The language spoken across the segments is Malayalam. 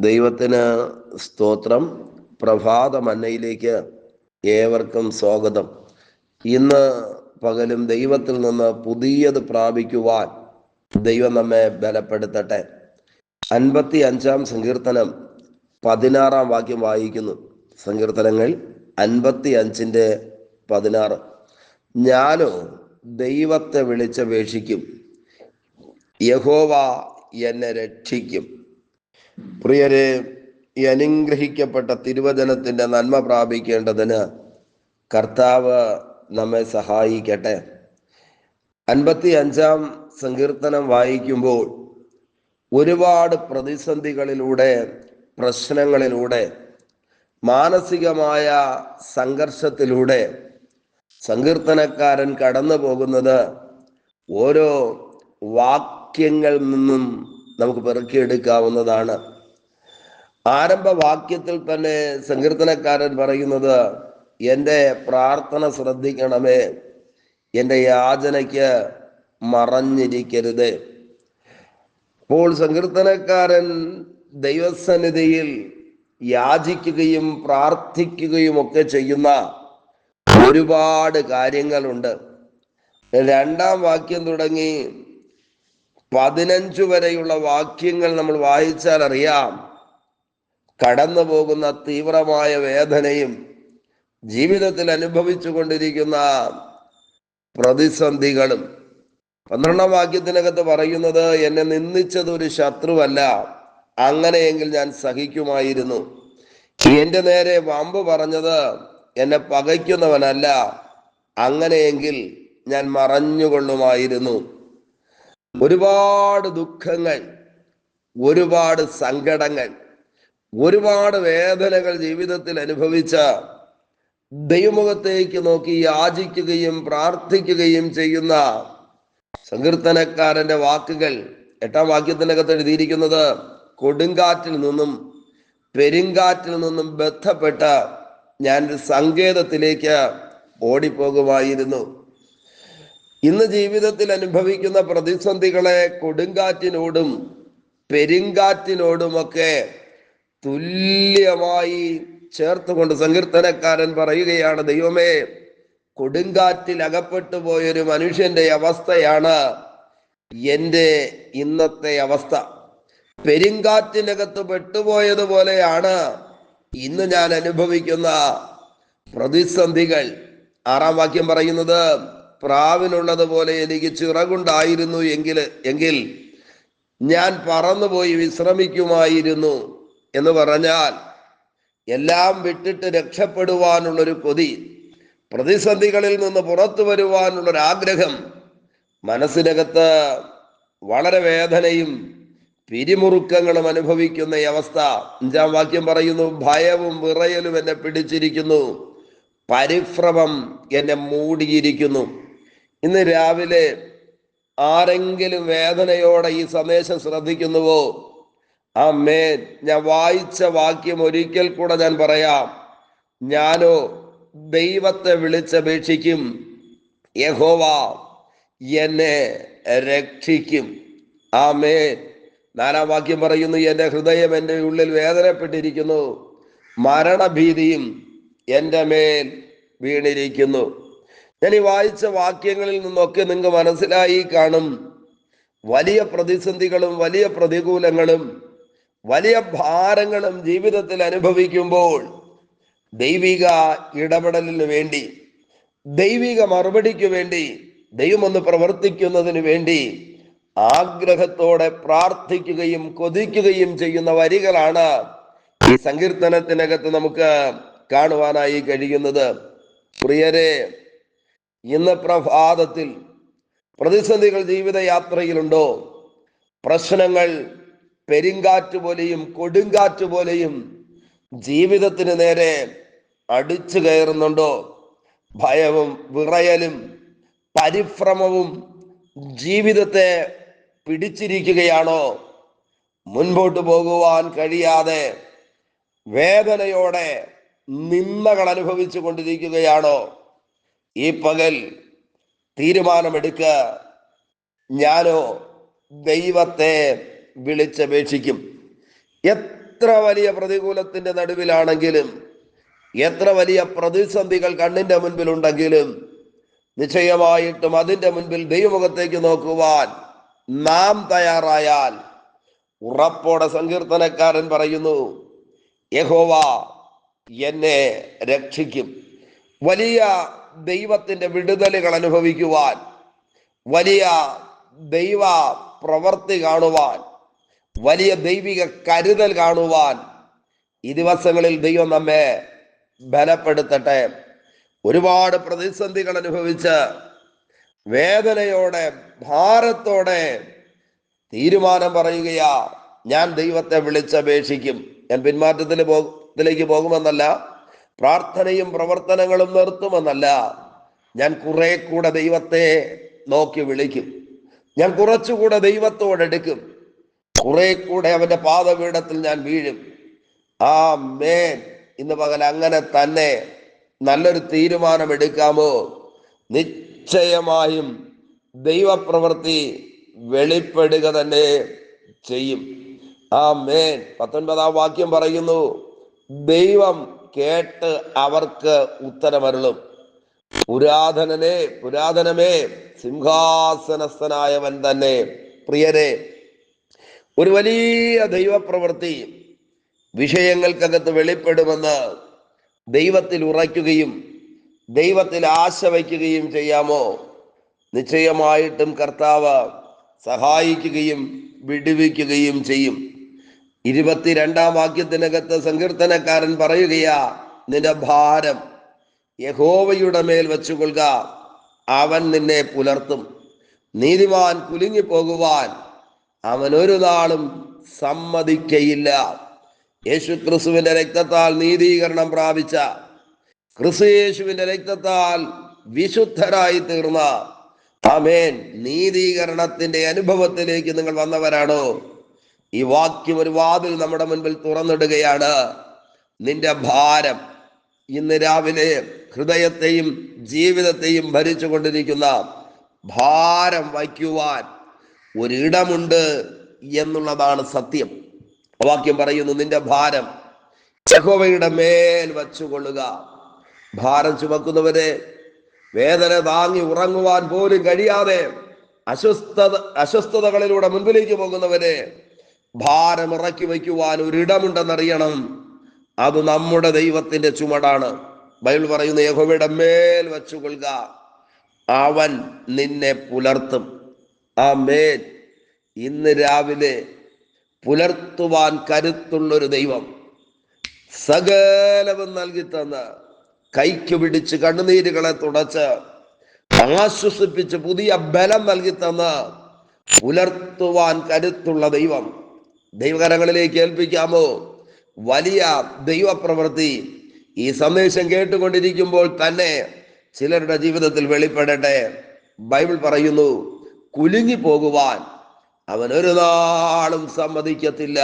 ദൈവത്തിന് സ്തോത്രം. പ്രഭാത മന്നയിലേക്ക് ഏവർക്കും സ്വാഗതം. ഇന്ന് പകലും ദൈവത്തിൽ നിന്ന് പുതിയത് പ്രാപിക്കുവാൻ ദൈവം നമ്മെ ബലപ്പെടുത്തട്ടെ. അൻപത്തി അഞ്ചാം സങ്കീർത്തനം പതിനാറാം വാക്യം വായിക്കുന്നു. സങ്കീർത്തനങ്ങൾ അൻപത്തി അഞ്ചിന്റെ പതിനാറ്. ഞാനോ ദൈവത്തെ വിളിച്ചപേക്ഷിക്കും. യഹോവ എന്നെ രക്ഷിക്കും. പ്രിയരെ ഈ അനുഗ്രഹിക്കപ്പെട്ട തിരുവചനത്തിന്റെ നന്മ പ്രാപിക്കേണ്ടതിന് കർത്താവ് നമ്മെ സഹായിക്കട്ടെ. അൻപത്തി അഞ്ചാം സങ്കീർത്തനം വായിക്കുമ്പോൾ ഒരുപാട് പ്രതിസന്ധികളിലൂടെ പ്രശ്നങ്ങളിലൂടെ മാനസികമായ സംഘർഷത്തിലൂടെ സങ്കീർത്തനക്കാരൻ കടന്നു പോകുന്നത് ഓരോ വാക്യങ്ങളിൽ നിന്നും നമുക്ക് പെറുക്കിയെടുക്കാവുന്നതാണ്. ആരംഭ വാക്യത്തിൽ തന്നെ സങ്കീർത്തനക്കാരൻ പറയുന്നത് എന്റെ പ്രാർത്ഥന ശ്രദ്ധിക്കണമേ എന്റെ യാചനയ്ക്ക് മറഞ്ഞിരിക്കരുത്. അപ്പോൾ സങ്കീർത്തനക്കാരൻ ദൈവസന്നിധിയിൽ യാചിക്കുകയും പ്രാർത്ഥിക്കുകയും ഒക്കെ ചെയ്യുന്ന ഒരുപാട് കാര്യങ്ങളുണ്ട്. രണ്ടാം വാക്യം തുടങ്ങി പതിനഞ്ചു വരെയുള്ള വാക്യങ്ങൾ നമ്മൾ വായിച്ചാൽ അറിയാം. കടന്നു പോകുന്ന തീവ്രമായ വേദനയും ജീവിതത്തിൽ അനുഭവിച്ചു കൊണ്ടിരിക്കുന്ന പ്രതിസന്ധികളും. പന്ത്രണ്ടാം വാക്യത്തിനകത്ത് പറയുന്നത് എന്നെ നിന്ദിച്ചത് ഒരു ശത്രുവല്ല അങ്ങനെയെങ്കിൽ ഞാൻ സഹിക്കുമായിരുന്നു. എന്റെ നേരെ വമ്പ് പറഞ്ഞത് എന്നെ പകയ്ക്കുന്നവനല്ല അങ്ങനെയെങ്കിൽ ഞാൻ മറഞ്ഞുകൊള്ളുമായിരുന്നു. ഒരുപാട് ദുഃഖങ്ങൾ ഒരുപാട് സങ്കടങ്ങൾ ഒരുപാട് വേദനകൾ ജീവിതത്തിൽ അനുഭവിച്ച ദൈവമുഖത്തേക്ക് നോക്കി യാചിക്കുകയും പ്രാർത്ഥിക്കുകയും ചെയ്യുന്ന സങ്കീർത്തനക്കാരന്റെ വാക്കുകൾ എട്ടാം വാക്യത്തിനകത്ത് എഴുതിയിരിക്കുന്നത് കൊടുങ്കാറ്റിൽ നിന്നും പെരുങ്കാറ്റിൽ നിന്നും ബന്ധപ്പെട്ട ഞാൻ സങ്കേതത്തിലേക്ക് ഓടിപ്പോകുമായിരുന്നു. ഇന്ന് ജീവിതത്തിൽ അനുഭവിക്കുന്ന പ്രതിസന്ധികളെ കൊടുങ്കാറ്റിനോടും പെരുങ്കാറ്റിനോടുമൊക്കെ തുല്യമായി ചേർത്തുകൊണ്ട് സങ്കീർത്തനക്കാരൻ പറയുകയാണ് ദൈവമേ കൊടുങ്കാറ്റിൽ അകപ്പെട്ടു പോയൊരു മനുഷ്യന്റെ അവസ്ഥയാണ് എന്റെ ഇന്നത്തെ അവസ്ഥ. പെരുങ്കാറ്റിനകത്ത് പെട്ടുപോയതുപോലെയാണ് ഇന്ന് ഞാൻ അനുഭവിക്കുന്ന പ്രതിസന്ധികൾ. ആറാം വാക്യം പറയുന്നത് പ്രാവിനുള്ളതുപോലെ എനിക്ക് ചിറകുണ്ടായിരുന്നു എങ്കിൽ എങ്കിൽ ഞാൻ പറന്നുപോയി വിശ്രമിക്കുമായിരുന്നു എന്ന് പറഞ്ഞാൽ എല്ലാം വിട്ടിട്ട് രക്ഷപ്പെടുവാനുള്ളൊരു കൊതി പ്രതിസന്ധികളിൽ നിന്ന് പുറത്തു വരുവാനുള്ളൊരാഗ്രഹം മനസ്സിനകത്ത് വളരെ വേദനയും പിരിമുറുക്കങ്ങളും അനുഭവിക്കുന്ന അവസ്ഥ. അഞ്ചാം വാക്യം പറയുന്നു ഭയവും വിറയലും എന്നെ പിടിച്ചിരിക്കുന്നു പരിഭ്രമം എന്നെ മൂടിയിരിക്കുന്നു. ഇന്ന് രാവിലെ ആരെങ്കിലും വേദനയോടെ ഈ സന്ദേശം ശ്രദ്ധിക്കുന്നുവോ? ആ മേൻ ഞാൻ വായിച്ച വാക്യം ഒരിക്കൽ കൂടെ ഞാൻ പറയാം. ഞാനോ ദൈവത്തെ വിളിച്ചപേക്ഷിക്കും. യഹോവ എന്നെ രക്ഷിക്കും. ആ മേൻ നാലാം വാക്യം പറയുന്നു എന്റെ ഹൃദയം എന്റെ ഉള്ളിൽ വേദനപ്പെട്ടിരിക്കുന്നു. മരണഭീതിയും എന്റെ മേൽ വീണിരിക്കുന്നു. ഞാൻ ഈ വായിച്ച വാക്യങ്ങളിൽ നിന്നൊക്കെ നിങ്ങൾക്ക് മനസ്സിലായി കാണും. വലിയ പ്രതിസന്ധികളും വലിയ പ്രതികൂലങ്ങളും വലിയ ഭാരങ്ങളും ജീവിതത്തിൽ അനുഭവിക്കുമ്പോൾ ദൈവിക ഇടപെടലിന് വേണ്ടി ദൈവിക മറുപടിക്ക് വേണ്ടി ദൈവമൊന്ന് പ്രവർത്തിക്കുന്നതിന് വേണ്ടി ആഗ്രഹത്തോടെ പ്രാർത്ഥിക്കുകയും കൊതിക്കുകയും ചെയ്യുന്ന വരികളാണ് ഈ സങ്കീർത്തനത്തിനകത്ത് നമുക്ക് കാണുവാനായി കഴിയുന്നത്. പ്രിയരെ ഇന്ന് പ്രഭാതത്തിൽ പ്രതിസന്ധികൾ ജീവിതയാത്രയിലുണ്ടോ? പ്രശ്നങ്ങൾ പെരിങ്കാറ്റ് പോലെയും കൊടുങ്കാറ്റ് പോലെയും ജീവിതത്തിന് നേരെ അടിച്ചു കയറുന്നുണ്ടോ? ഭയവും വിറയലും പരിഭ്രമവും ജീവിതത്തെ പിടിച്ചിരിക്കുകയാണോ? മുൻപോട്ട് പോകുവാൻ കഴിയാതെ വേദനയോടെ നിന്ദകൾ അനുഭവിച്ചു കൊണ്ടിരിക്കുകയാണോ? ഈ പകൽ തീരുമാനമെടുക്കുക ഞാനോ ദൈവത്തെ വിളിച്ചപേക്ഷിക്കും. എത്ര വലിയ പ്രതികൂലത്തിന്റെ നടുവിലാണെങ്കിലും എത്ര വലിയ പ്രതിസന്ധികൾ കണ്ണിന്റെ മുൻപിലുണ്ടെങ്കിലും നിശ്ചയമായിട്ടും അതിന്റെ മുൻപിൽ ദൈവമുഖത്തേക്ക് നോക്കുവാൻ നാം തയ്യാറായാൽ ഉറപ്പോടെ സങ്കീർത്തനക്കാരൻ പറയുന്നു യഹോവ എന്നെ രക്ഷിക്കും. വലിയ ദൈവത്തിന്റെ വിടുതലുകൾ അനുഭവിക്കുവാൻ വലിയ ദൈവ പ്രവർത്തി കാണുവാൻ വലിയ ദൈവിക കരുതൽ കാണുവാൻ ഈ ദിവസങ്ങളിൽ ദൈവം നമ്മെ ബലപ്പെടുത്തട്ടെ. ഒരുപാട് പ്രതിസന്ധികൾ അനുഭവിച്ച് വേദനയോടെ ഭാരത്തോടെ തീരുമാനം പറയുകയാ ഞാൻ ദൈവത്തെ വിളിച്ചപേക്ഷിക്കും. ഞാൻ പിന്മാറ്റത്തിന് പോകത്തിലേക്ക് പോകുമെന്നല്ല പ്രാർത്ഥനയും പ്രവർത്തനങ്ങളും നിർത്തുമെന്നല്ല. ഞാൻ കുറെ കൂടെ ദൈവത്തെ നോക്കി വിളിക്കും. ഞാൻ കുറച്ചുകൂടെ ദൈവത്തോടെടുക്കും കുറെ കൂടെ അവന്റെ പാദപീഠത്തിൽ ഞാൻ വീഴും. ആ മേൻ ഇന്ന് പകൽ അങ്ങനെ തന്നെ നല്ലൊരു തീരുമാനം എടുക്കാമോ? നിശ്ചയമായും ദൈവപ്രവൃത്തി വെളിപ്പെടുക തന്നെ ചെയ്യും. ആ മേൻ പത്തൊൻപതാം വാക്യം പറയുന്നു ദൈവം കേട്ട് അവർക്ക് ഉത്തരമരുളും. പുരാതനനെ പുരാതനമേ സിംഹാസനസ്ഥനായവൻ തന്നെ. പ്രിയരെ ഒരു വലിയ ദൈവപ്രവൃത്തി വിഷയങ്ങൾക്കകത്ത് വെളിപ്പെടുമെന്ന് ദൈവത്തിൽ ഉറയ്ക്കുകയും ദൈവത്തിൽ ആശ വയ്ക്കുകയും ചെയ്യാമോ? നിശ്ചയമായിട്ടും കർത്താവ് സഹായിക്കുകയും വിടുവിക്കുകയും ചെയ്യും. ഇരുപത്തിരണ്ടാം വാക്യത്തിനകത്ത് സങ്കീർത്തനക്കാരൻ പറയുകയാ നിന്റെ ഭാരം യഹോവയുടെ മേൽ വെച്ചുകൊള്ളുക. അവൻ നിന്നെ പുലർത്തും. നീതിമാൻ കുലുങ്ങിപ്പോകുവാൻ അവൻ ഒരു നാളും സമ്മതിക്കയില്ല. യേശു ക്രിസ്തുവിന്റെ രക്തത്താൽ നീതീകരണം പ്രാപിച്ച ക്രിസ്തു യേശുവിന്റെ രക്തത്താൽ വിശുദ്ധരായി തീർന്ന. അമേൻ നീതീകരണത്തിന്റെ അനുഭവത്തിലേക്ക് നിങ്ങൾ വന്നവരാണോ? ഈ വാക്യം ഒരു വാതിൽ നമ്മുടെ മുൻപിൽ തുറന്നിടുകയാണ്. നിന്റെ ഭാരം ഇന്ന് രാവിലെ ഹൃദയത്തെയും ജീവിതത്തെയും ഭരിച്ചുകൊണ്ടിരിക്കുന്ന ഭാരം വയ്ക്കുവാൻ ഒരിടമുണ്ട് എന്നുള്ളതാണ് സത്യം. വാക്യം പറയുന്നു നിന്റെ ഭാരം യഹോവയുടെ മേൽ വച്ചുകൊള്ളുക. ഭാരം ചുമക്കുന്നവരെ വേദന താങ്ങി ഉറങ്ങുവാൻ പോലും കഴിയാതെ അസ്വസ്ഥത അസ്വസ്ഥതകളിലൂടെ മുൻപിലേക്ക് പോകുന്നവരെ ഭാരം ഇറക്കി വയ്ക്കുവാൻ ഒരിടമുണ്ടെന്നറിയണം. അത് നമ്മുടെ ദൈവത്തിന്റെ ചുമടാണ്. ബൈബിൾ പറയുന്ന യഹോവയുടെ മേൽ വച്ചുകൊള്ളുക. അവൻ നിന്നെ പുലർത്തും. ആ മേൽ ഇന്ന് രാവിലെ പുലർത്തുവാൻ കരുത്തുള്ളൊരു ദൈവം സകലവും നൽകി തന്ന് കൈക്ക് പിടിച്ച് കണ്ണുനീരുകളെ തുടച്ച് ആശ്വസിപ്പിച്ച് പുതിയ ബലം നൽകി തന്ന് പുലർത്തുവാൻ കരുത്തുള്ള ദൈവം ദൈവകരങ്ങളിലേക്ക് ഏൽപ്പിക്കാമോ? വലിയ ദൈവപ്രവൃത്തി ഈ സന്ദേശം കേട്ടുകൊണ്ടിരിക്കുമ്പോൾ തന്നെ ചിലരുടെ ജീവിതത്തിൽ വെളിപ്പെടട്ടെ. ബൈബിൾ പറയുന്നു കുലുങ്ങി പോകുവാൻ അവൻ ഒരു നാളും സമ്മതിക്കത്തില്ല.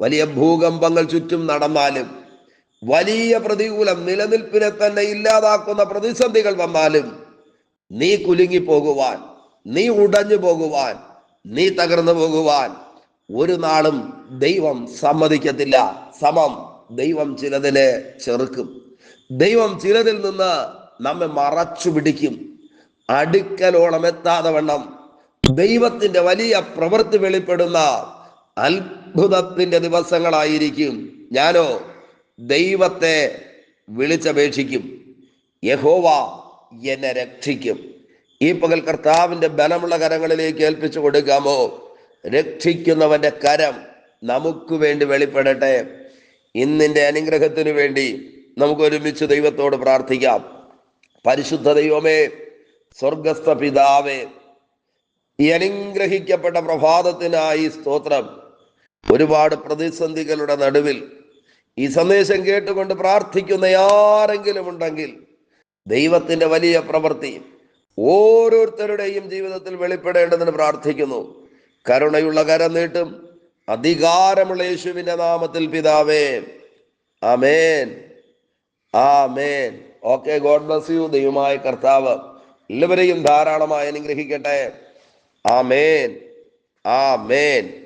വലിയ ഭൂകമ്പങ്ങൾ ചുറ്റും നടന്നാലും വലിയ പ്രതികൂലം നിലനിൽപ്പിനെ തന്നെ ഇല്ലാതാക്കുന്ന പ്രതിസന്ധികൾ വന്നാലും നീ കുലുങ്ങി പോകുവാൻ നീ ഉടഞ്ഞു പോകുവാൻ നീ തകർന്നു പോകുവാൻ ഒരു നാളും ദൈവം സമ്മതിക്കത്തില്ല. സമം ദൈവം ചിലതിനെ ചെറുക്കും. ദൈവം ചിലതിൽ നിന്ന് നമ്മെ മറച്ചു പിടിക്കും. അടുക്കലോളം എത്താതെ വണ്ണം. ദൈവത്തിന്റെ വലിയ പ്രവൃത്തി വെളിപ്പെടുന്ന അത്ഭുതത്തിന്റെ ദിവസങ്ങളായിരിക്കും. ഞാനോ ദൈവത്തെ വിളിച്ചപേക്ഷിക്കും. യഹോവ എന്നെ രക്ഷിക്കും. ഈ പകൽ കർത്താവിന്റെ ബലമുള്ള കരങ്ങളിലേക്ക് ഏൽപ്പിച്ചു കൊടുക്കാമോ? രക്ഷിക്കുന്നവന്റെ കരം നമുക്ക് വേണ്ടി വെളിപ്പെടട്ടെ. ഇന്നിന്റെ അനുഗ്രഹത്തിന് വേണ്ടി നമുക്ക് ഒരുമിച്ച് ദൈവത്തോട് പ്രാർത്ഥിക്കാം. പരിശുദ്ധ ദൈവമേ സ്വർഗസ്ഥ പിതാവേ ഈ അനുഗ്രഹിക്കപ്പെട്ട പ്രഭാതത്തിനായി സ്തോത്രം. ഒരുപാട് പ്രതിസന്ധികളുടെ നടുവിൽ ഈ സന്ദേശം കേട്ടുകൊണ്ട് പ്രാർത്ഥിക്കുന്ന ആരെങ്കിലും ഉണ്ടെങ്കിൽ ദൈവത്തിന്റെ വലിയ പ്രവൃത്തി ഓരോരുത്തരുടെയും ജീവിതത്തിൽ വെളിപ്പെടേണ്ടതിന് പ്രാർത്ഥിക്കുന്നു. കരുണയുള്ള കരം നീട്ടും അധികാരമുള്ള യേശുവിന്റെ നാമത്തിൽ പിതാവേ. ആമേൻ. ആമേൻ. Okay God bless you. ദൈവമായ കർത്താവ് എല്ലാവരെയും ധാരാളമായി അനുഗ്രഹിക്കട്ടെ. ആമേൻ. ആമേൻ.